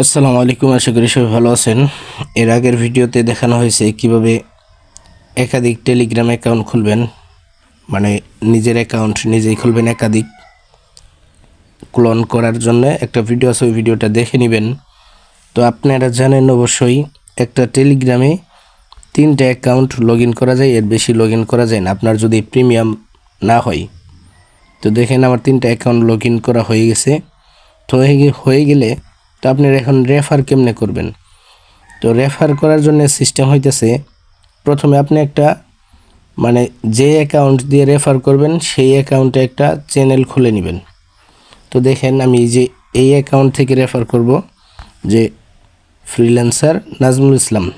আসসালামু আলাইকুম, আশা করি সবাই ভালো আছেন। এর আগের ভিডিওতে দেখানো হয়েছে কীভাবে একাধিক টেলিগ্রাম অ্যাকাউন্ট খুলবেন। মানে নিজের অ্যাকাউন্ট নিজেই খুলবেন একাধিক। ক্লোন করার জন্য একটা ভিডিও আছে, ওই ভিডিওটা দেখে নেবেন। তো আপনারা জানেন অবশ্যই, একটা টেলিগ্রামে তিনটে অ্যাকাউন্ট লগ করা যায়, এর বেশি লগ করা যায় না। আপনার যদি প্রিমিয়াম না হয়। তো দেখেন আমার তিনটা অ্যাকাউন্ট লগ করা হয়ে গেছে। তো হয়ে গেলে তো আপনি এখন রেফার কেমনে করবেন? তো রেফার করার জন্য সিস্টেম হইতেছে, প্রথমে আপনি একটা মানে যে অ্যাকাউন্ট দিয়ে রেফার করবেন, সেই অ্যাকাউন্টে একটা চ্যানেল খুলে নেবেন। তো দেখেন আমি যে, এই অ্যাকাউন্ট থেকে রেফার করব, যে ফ্রিল্যান্সার নাজমুল ইসলাম,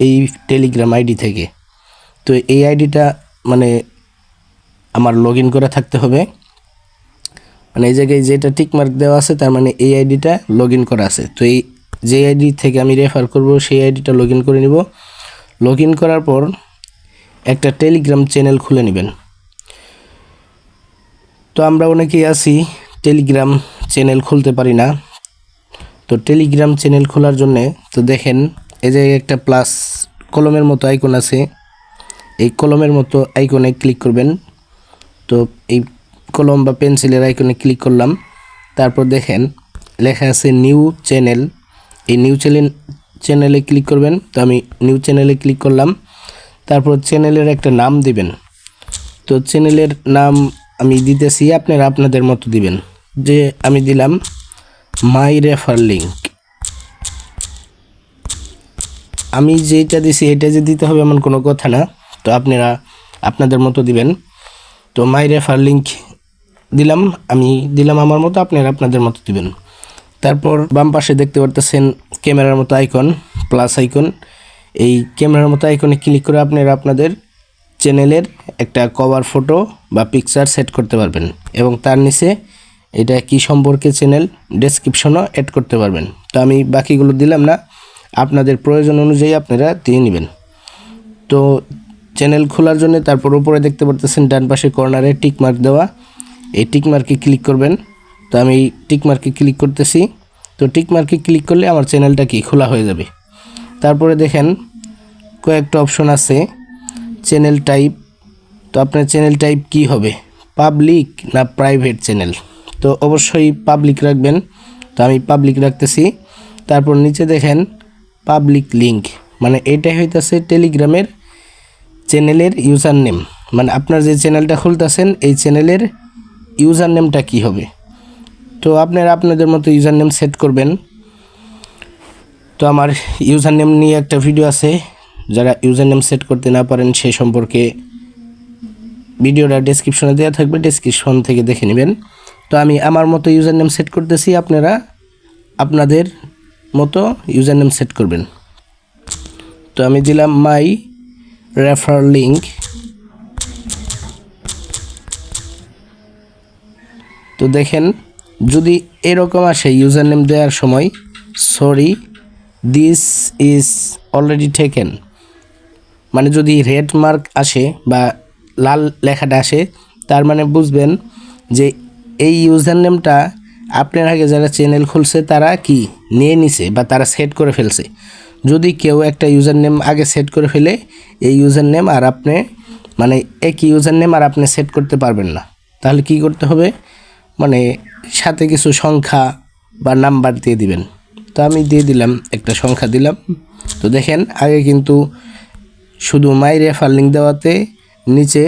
এই টেলিগ্রাম আইডি থেকে। তো এই আইডিটা মানে আমার লগ করা থাকতে হবে। মানে এই জায়গায় যেটা টিক মার্ক দেওয়া আছে, তার মানে এই আইডিটা লগ করা আছে। তো এই যে আইডি থেকে আমি রেফার করব, সেই আইডিটা লগ করে নিব। লগ করার পর একটা টেলিগ্রাম চ্যানেল খুলে নেবেন। তো আমরা অনেকেই আছি টেলিগ্রাম চ্যানেল খুলতে পারি না। তো টেলিগ্রাম চ্যানেল খোলার জন্যে, তো দেখেন, এই যে একটা প্লাস কলমের মতো আইকন আছে। এই কলমের মতো আইকনে ক্লিক করবেন। তো এই কলম বা পেন্সিলের আইকনে ক্লিক করলাম। তারপর দেখেন, লেখা আছে নিউ চ্যানেল। এই নিউ চ্যানেল, চ্যানেলে ক্লিক করবেন। তো আমি নিউ চ্যানেলে ক্লিক করলাম। তারপর চ্যানেলের একটা নাম দিবেন। তো চ্যানেলের নাম আমি দিতেছি, আপনারা আপনাদের মতো দিবেন। যে আমি দিলাম, মাই রেফার লিঙ্ক আমি যেটা দিছি, এটা যে দিতে হবে এমন কোনো কথা না। তো আপনারা আপনাদের মতো দিবেন। তো মাই রেফার লিঙ্ক দিলাম, আমি দিলাম আমার মতো, আপনারা আপনাদের মতো দিবেন। তারপর বাম পাশে দেখতে পারতেছেন ক্যামেরার মতো আইকন প্লাস আইকন। এই ক্যামেরার মতো আইকনে ক্লিক করে আপনারা আপনাদের চ্যানেলের একটা কভার ফটো বা পিকচার সেট করতে পারবেন এবং তার নিচে এটা কি সম্পর্কে চ্যানেল ডেসক্রিপশনও অ্যাড করতে পারবেন। তো আমি বাকিগুলো দিলাম না, আপনাদের প্রয়োজন অনুযায়ী আপনারা দিয়ে নেবেন। তো চ্যানেল খোলার জন্য তারপর উপরে দেখতে পারতেছেন ডান পাশে কর্নারে টিক মার্ক দেওয়া। এই টিক মার্কে ক্লিক করবেন। তো আমি টিক মার্কে ক্লিক করতেছি। তো টিক মার্কে ক্লিক করলে আমার চ্যানেলটা কি খোলা হয়ে যাবে। তারপরে দেখেন কয়েকটা অপশন আছে চ্যানেল টাইপ তো আপনার চ্যানেল টাইপ কি হবে? পাবলিক না প্রাইভেট চ্যানেল তো অবশ্যই পাবলিক রাখবেন। তো আমি পাবলিক রাখতেছি। তারপর নিচে দেখেন পাবলিক লিংক মানে এটাই হইতাছে টেলিগ্রামের চ্যানেলের ইউজার নেম মানে আপনার যে চ্যানেলটা খুলতেছেন, এই চ্যানেলের ইউজার নেমটা কী হবে? তো আপনারা আপনাদের মতো ইউজার নেম সেট করবেন। তো আমার ইউজার নেম নিয়ে একটা ভিডিও আছে। যারা ইউজার নেম সেট করতে না পারেন, সে সম্পর্কে ভিডিওটা ডেসক্রিপশনে দেওয়া থাকবে ডেসক্রিপশন থেকে দেখে নেবেন। তো আমি আমার মতো ইউজার নেম সেট করতেছি, আপনারা আপনাদের মতো ইউজার নেম সেট করবেন। তো আমি দিলাম মাই রেফার লিঙ্ক তো দেখেন, যদি এরকম আসে ইউজার নেম দেওয়ার সময় sorry this is already taken মানে যদি রেড মার্ক আসে বা লাল লেখাটা আসে, তার মানে বুঝবেন যে এই ইউজার নেমটা আপনার আগে যারা চ্যানেল খুলছে তারা কি নিয়ে নিছে বা তারা সেট করে ফেলছে। যদি কেউ একটা ইউজার নেম আগে সেট করে ফেলে, এই ইউজার নেম আর আপনি মানে একই ইউজার নেম আর আপনি সেট করতে পারবেন না। তাহলে কি করতে হবে? মানে সাথে কিছু সংখ্যা বা নাম্বার দিয়ে দিবেন। তো আমি দিয়ে দিলাম, একটা সংখ্যা দিলাম। তো দেখেন, আগে কিন্তু শুধু মাই রেফার লিঙ্ক দেওয়াতে নিচে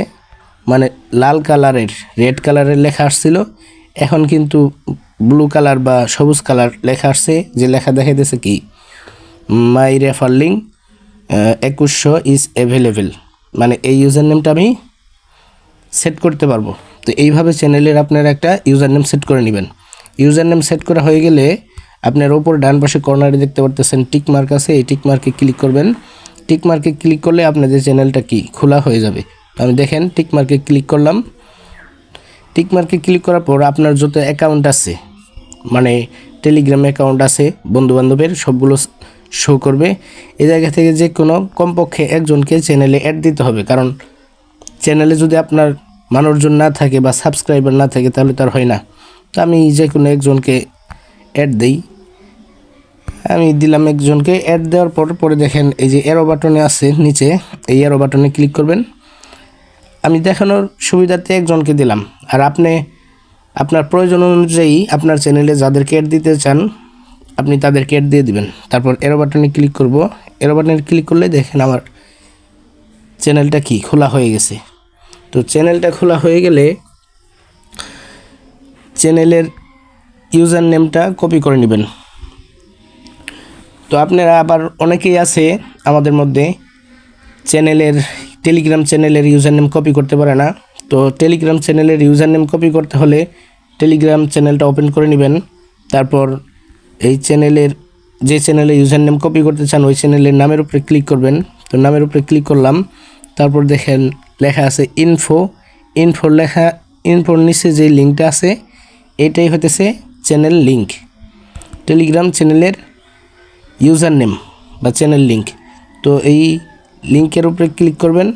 মানে লাল কালারের রেড কালারের লেখা আসছিল। এখন কিন্তু ব্লু কালার বা সবুজ কালার লেখা আসছে। যে লেখা দেখাইতেছে কি? মাই রেফার লিঙ্ক একুশশো ইজ অ্যাভেলেবেল মানে এই ইউজার নেমটা আমি সেট করতে পারব। তো এইভাবে চ্যানেলের আপনারা একটা ইউজার নেম সেট করে নেবেন। ইউজার নেম সেট করা হয়ে গেলে আপনার ওপর ডান পাশে কর্নারে দেখতে পারতেছেন টিক মার্ক আছে, এই টিক মার্কে ক্লিক করবেন। টিক মার্কে ক্লিক করলে আপনাদের চ্যানেলটা কি, খোলা হয়ে যাবে। আমি দেখেন টিক মার্কে ক্লিক করলাম। টিক মার্কে ক্লিক করার পর আপনার যত অ্যাকাউন্ট আছে মানে টেলিগ্রাম অ্যাকাউন্ট আছে, বন্ধুবান্ধবের সবগুলো শো করবে। এ জায়গা থেকে যে কোনো কমপক্ষে একজনকে চ্যানেলে অ্যাড দিতে হবে। কারণ চ্যানেলে যদি আপনার মানুষজন না থাকে বা সাবস্ক্রাইবার না থাকে, তাহলে তার হয় না। তো আমি যে কোনো একজনকে অ্যাড দিই। আমি দিলাম একজনকে অ্যাড দেওয়ার পর, পরে দেখেন এই যে এরো বাটনে আছে নিচে, এই এরো বাটনে ক্লিক করবেন। আমি দেখানোর সুবিধাতে একজনকে দিলাম। আর আপনি, আপনার প্রয়োজন অনুযায়ী আপনার চ্যানেলে যাদেরকে অ্যাড দিতে চান, আপনি তাদেরকে অ্যাড দিয়ে দিবেন। তারপর এরো বাটনে ক্লিক করব। এরো বাটনে ক্লিক করলে দেখেন আমার চ্যানেলটা কি? খোলা হয়ে গেছে। তো চ্যানেলটা খোলা হয়ে গেলে চ্যানেলের ইউজার নেমটা কপি করে নেবেন। তো আপনারা আবার অনেকেই আছে আমাদের মধ্যে চ্যানেলের টেলিগ্রাম চ্যানেলের ইউজার নেম কপি করতে পারে না। তো টেলিগ্রাম চ্যানেলের ইউজার নেম কপি করতে হলে টেলিগ্রাম চ্যানেলটা ওপেন করে নেবেন। তারপর এই চ্যানেলের, যে চ্যানেলে ইউজার নেম কপি করতে চান, ওই চ্যানেলের নামের উপরে ক্লিক করবেন। তো নামের উপরে ক্লিক করলাম। তারপর দেখেন লেখা আছে ইনফো ইনফোর লেখা ইনফোর নিচে যে লিঙ্কটা আছে, এটাই হতেছে চ্যানেল লিঙ্ক টেলিগ্রাম চ্যানেলের ইউজার নেম বা চ্যানেল লিঙ্ক তো এই লিঙ্কের উপরে ক্লিক করবেন।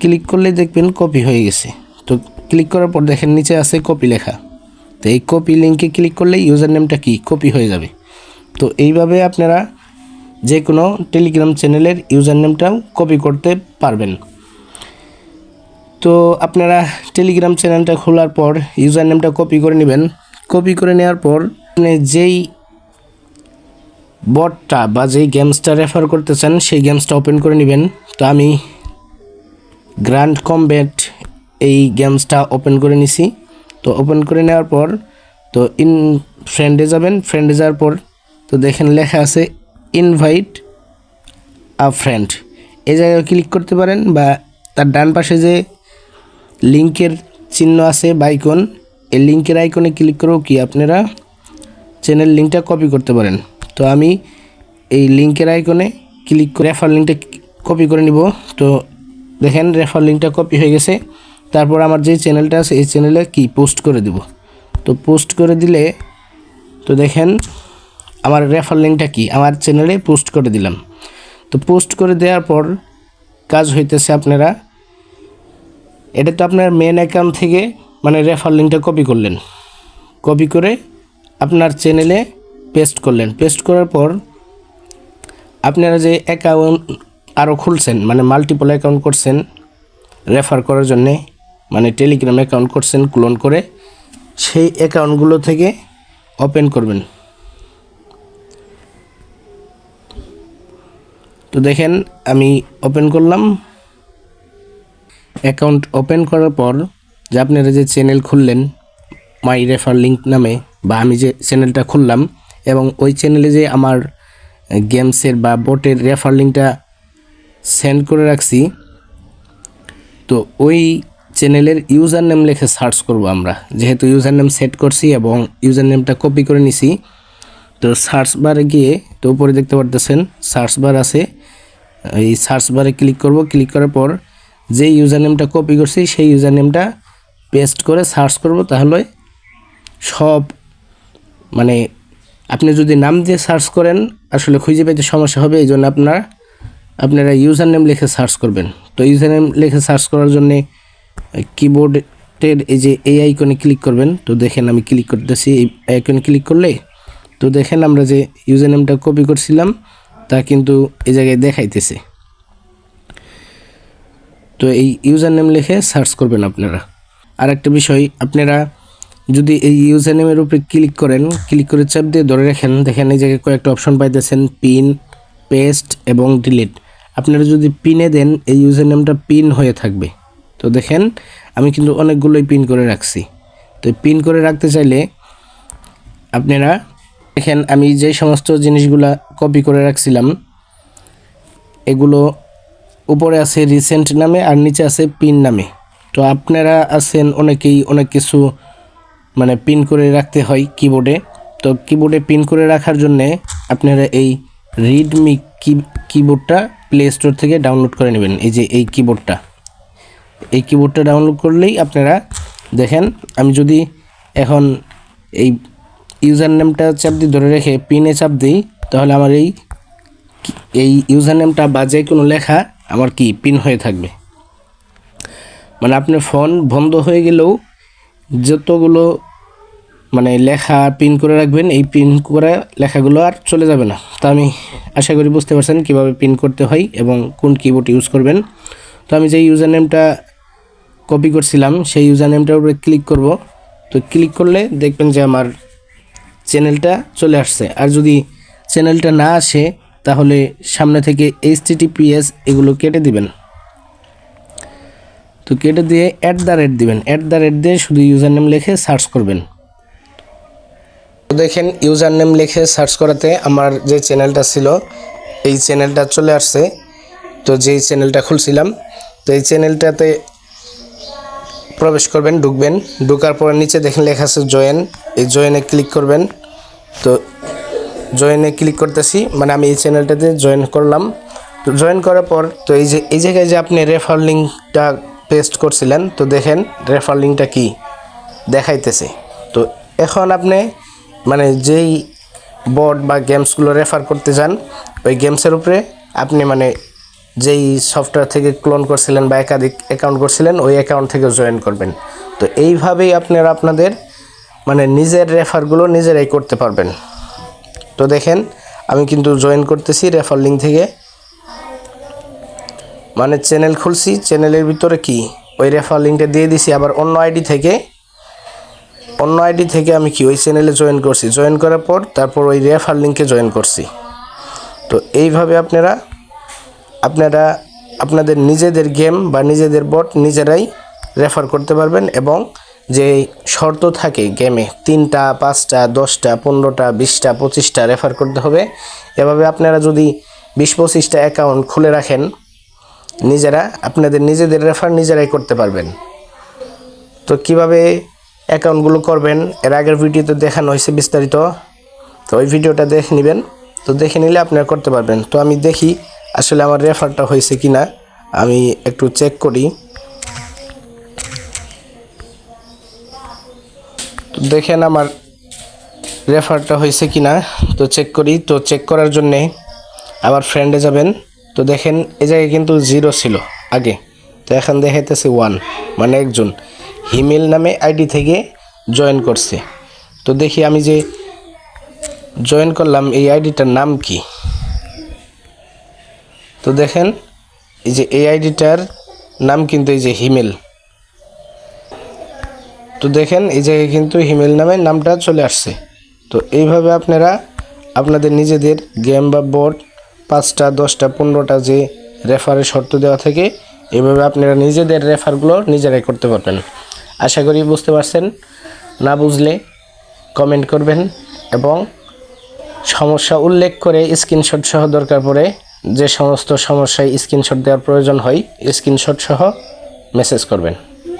ক্লিক করলে দেখবেন কপি হয়ে গেছে। তো ক্লিক করার পর দেখেন নিচে আছে কপি লেখা। তো এই কপি লিঙ্কে ক্লিক করলে ইউজার নেমটা কি? কপি হয়ে যাবে। তো এইভাবে আপনারা যে কোনো টেলিগ্রাম চ্যানেলের ইউজার নেমটাও কপি করতে পারবেন। তো আপনারা টেলিগ্রাম চ্যানেলটা খোলার পর ইউজার নেমটা কপি করে নেবেন। কপি করে নেওয়ার পর আপনি যেই বটটা বা যেই গেমসটা রেফার করতে চান সেই গেমসটা ওপেন করে নেবেন। তো আমি গ্র্যান্ড কমব্যাট এই গেমসটা ওপেন করে নিছি। তো ওপেন করে নেওয়ার পর তো ইন ফ্রেন্ডে যাবেন। ফ্রেন্ডে যাওয়ার পর তো দেখেন লেখা আছে ইনভাইট আ ফ্রেন্ড এই জায়গায় ক্লিক করতে পারেন বা তার ডান পাশে যে লিঙ্কের চিহ্ন আছে বাইকন এই লিঙ্কের আইকনে ক্লিক করেও কি আপনারা চ্যানেল লিঙ্কটা কপি করতে পারেন। তো আমি এই লিঙ্কের আইকনে ক্লিক করে রেফার লিঙ্কটা কপি করে নিব। তো দেখেন রেফার লিঙ্কটা কপি হয়ে গেছে। তারপর আমার যে চ্যানেলটা আছে, এই চ্যানেলে কি পোস্ট করে দেব। তো পোস্ট করে দিলে, তো দেখেন আমার রেফার লিঙ্কটা কি, আমার চ্যানেলে পোস্ট করে দিলাম। তো পোস্ট করে দেওয়ার পর কাজ হইতেছে আপনারা এটা তো আপনার মেন অ্যাকাউন্ট থেকে মানে রেফার লিঙ্কটা কপি করলেন। কপি করে আপনার চ্যানেলে পেস্ট করলেন। পেস্ট করার পর আপনারা যে অ্যাকাউন্ট আরও খুলছেন মানে মাল্টিপল অ্যাকাউন্ট করছেন রেফার করার জন্যে মানে টেলিগ্রাম অ্যাকাউন্ট করছেন ক্লোন করে, সেই অ্যাকাউন্টগুলো থেকে ওপেন করবেন। তো দেখেন, আমি ওপেন করলাম। অ্যাকাউন্ট ওপেন করার পর যে আপনারা যে চ্যানেল খুললেন, মাই রেফার লিঙ্ক নামে, বা আমি যে চ্যানেলটা খুললাম এবং ওই চ্যানেলে যে আমার গেমসের বা বোটের রেফার লিঙ্কটা সেন্ড করে রাখছি, তো ওই চ্যানেলের ইউজার নেম লিখে সার্চ করব আমরা। যেহেতু ইউজার নেম সেট করছি এবং ইউজার নেমটা কপি করে নিছি, তো সার্চ বারে গিয়ে, তো উপরে দেখতে পারতেছেন, সার্চ বার আছে। এই সার্চ বারে ক্লিক করব। ক্লিক করার পর যে ইউজার নেমটা কপি করছি, সেই ইউজার নেমটা পেস্ট করে সার্চ করব, তাহলে সব মানে আপনি যদি নাম দিয়ে সার্চ করেন, আসলে খুঁজে পেতে সমস্যা হবে, এই জন্য আপনার, আপনারা ইউজার নেম লিখে সার্চ করবেন। তো ইউজার নেম লিখে সার্চ করার জন্যে কিবোর্ডের এই যে এই আইকনে ক্লিক করবেন, তো দেখেন আমি ক্লিক করতেছি, এই আইকনে ক্লিক করলে, তো দেখেন আমরা যে ইউজার নেমটা কপি করছিলাম, তা কিন্তু এই জায়গায় দেখাইতেছে। তো এই ইউজার নেম লিখে সার্চ করবেন আপনারা। আর একটা বিষয়, আপনারা যদি এই ইউজার নেমের উপরে ক্লিক করেন, ক্লিক করে চাপ দিয়ে ধরে রাখেন, দেখেন এই জায়গায় কয়েকটা অপশন পাইতেছেন, পিন, পেস্ট এবং ডিলিট। আপনারা যদি পিনে দেন, এই ইউজার নেমটা পিন হয়ে থাকবে। তো দেখেন, আমি কিন্তু অনেকগুলোই পিন করে রাখছি। তো পিন করে রাখতে চাইলে আপনারা দেখেন, আমি যে সমস্ত জিনিসগুলা কপি করে রাখছিলাম, এগুলো উপরে আছে রিসেন্ট নামে আর নিচে আছে পিন নামে। তো আপনারা আছেন অনেকেই অনেক কিছু মানে পিন করে রাখতে হয় কিবোর্ডে তো কিবোর্ডে পিন করে রাখার জন্যে আপনারা এই রিডমি কি কিবোর্ডটা প্লে স্টোর থেকে ডাউনলোড করে নেবেন, এই যে এই কিবোর্ডটা এই কিবোর্ডটা ডাউনলোড করলেই আপনারা দেখেন, আমি যদি এখন এই ইউজার নেমটা চাপ দিয়ে ধরে রেখে পিনে চাপ দিই, তাহলে আমার এই এই ইউজার নেমটা বা যে কোনো লেখা আমার কি পিন হয়ে থাকবে? মানে আপনার ফোন বন্ধ হয়ে গেলেও যতগুলো মানে লেখা পিন করে রাখবেন, এই পিন করে লেখাগুলো আর চলে যাবে না। তো আমি আশা করি বুঝতে পারছেন কীভাবে পিন করতে হয় এবং কোন কিবোর্ড ইউজ করবেন। তো আমি যে ইউজার নেমটা কপি করছিলাম, সেই ইউজার নেমটার উপরে ক্লিক করব। তো ক্লিক করলে দেখবেন যে আমার চ্যানেলটা চলে আসছে। আর যদি চ্যানেলটা না আসে তাহলে সামনে থেকে এইচ টিটিপিএস এগুলো কেটে দিবেন। তো কেটে দিয়ে অ্যাট দ্য রেট দিবেন। অ্যাট দ্য রেট দিয়ে শুধু ইউজার নেম লিখে সার্চ করবেন। তো দেখেন ইউজার নেম লিখে সার্চ করাতে আমার যে চ্যানেলটা ছিল, এই চ্যানেলটা চলে আসছে। তো যেই চ্যানেলটা খুলছিলাম, তো এই চ্যানেলটাতে প্রবেশ করবেন, ঢুকবেন। ঢুকার পর নিচে দেখেন লেখা আছে জয়েন এই জয়েনে ক্লিক করবেন। তো জয়েনে ক্লিক করতেছি মানে আমি এই চ্যানেলটাতে জয়েন করলাম। তো জয়েন করার পর, তো এই যে, এই জায়গায় যে আপনি রেফার লিঙ্কটা পেস্ট করছিলেন, তো দেখেন রেফার লিঙ্কটা কি দেখাইতেছে। তো এখন আপনি মানে যেই বোর্ড বা গেমসগুলো রেফার করতে যান, ওই গেমসের উপরে আপনি মানে যেই সফটওয়্যার থেকে ক্লোন করছিলেন বা একাধিক অ্যাকাউন্ট করছিলেন, ওই অ্যাকাউন্ট থেকে জয়েন করবেন। তো এইভাবেই আপনারা আপনাদের মানে নিজের রেফারগুলো নিজেরাই করতে পারবেন। তো দেখেন, আমি কিন্তু জয়েন করতেছি রেফার লিঙ্ক থেকে। মানে চ্যানেল খুলছি চ্যানেলের ভিতরে কি? ওই রেফার লিঙ্কটা দিয়ে দিছি, আবার অন্য আইডি থেকে। অন্য আইডি থেকে আমি কি? ওই চ্যানেলে জয়েন করছি। জয়েন করার পর তারপর ওই রেফার লিঙ্কে জয়েন করছি। তো এইভাবে আপনারা আপনারা, আপনাদের নিজেদের গেম বা নিজেদের বট নিজেরাই রেফার করতে পারবেন এবং যে শর্ত থাকে গেমে তিনটা, পাঁচটা, দশটা, পনেরোটা, বিশটা, পঁচিশটা রেফার করতে হবে। এভাবে আপনারা যদি বিশ পঁচিশটা অ্যাকাউন্ট খুলে রাখেন, নিজেরা আপনাদের নিজেদের রেফার নিজেরাই করতে পারবেন। তো কীভাবে অ্যাকাউন্টগুলো করবেন, এর আগের ভিডিওতে দেখানো হয়েছে বিস্তারিত। তো ওই ভিডিওটা দেখে নেবেন। তো দেখে নিলে আপনারা করতে পারবেন। তো আমি দেখি আসলে আমার রেফারটা হয়েছে কি না আমি একটু চেক করি। তো দেখেন আমার রেফারটা হয়েছে কি না তো চেক করি। তো চেক করার জন্যে আবার ফ্রেন্ডে যাবেন। তো দেখেন, এই জায়গায় কিন্তু জিরো ছিল আগে। তো এখন দেখাইতেছে ওয়ান মানে একজন। হিমেল নামে আইডি থেকে জয়েন করছে। তো দেখি আমি যে জয়েন করলাম, এই আইডিটার নাম কি? তো দেখেন, এই যে এই আইডিটার নাম কিন্তু এই যে হিমেল। তো দেখেন, এই জায়গায় কিন্তু হিমেল নামে নামটা চলে আসছে। তো এইভাবে আপনারা আপনাদের নিজেদের গেম বা বোর্ড পাঁচটা, দশটা, পনেরোটা যে রেফারের শর্ত দেওয়া থাকে এইভাবে আপনারা নিজেদের রেফারগুলো নিজেরাই করতে পারবেন। আশা করি বুঝতে পারছেন। না বুঝলে কমেন্ট করবেন এবং সমস্যা উল্লেখ করে স্ক্রিনশট সহ দরকার পড়ে যে সমস্ত সমস্যায় স্ক্রিনশট দেওয়ার প্রয়োজন হয় স্ক্রিনশট সহ মেসেজ করবেন।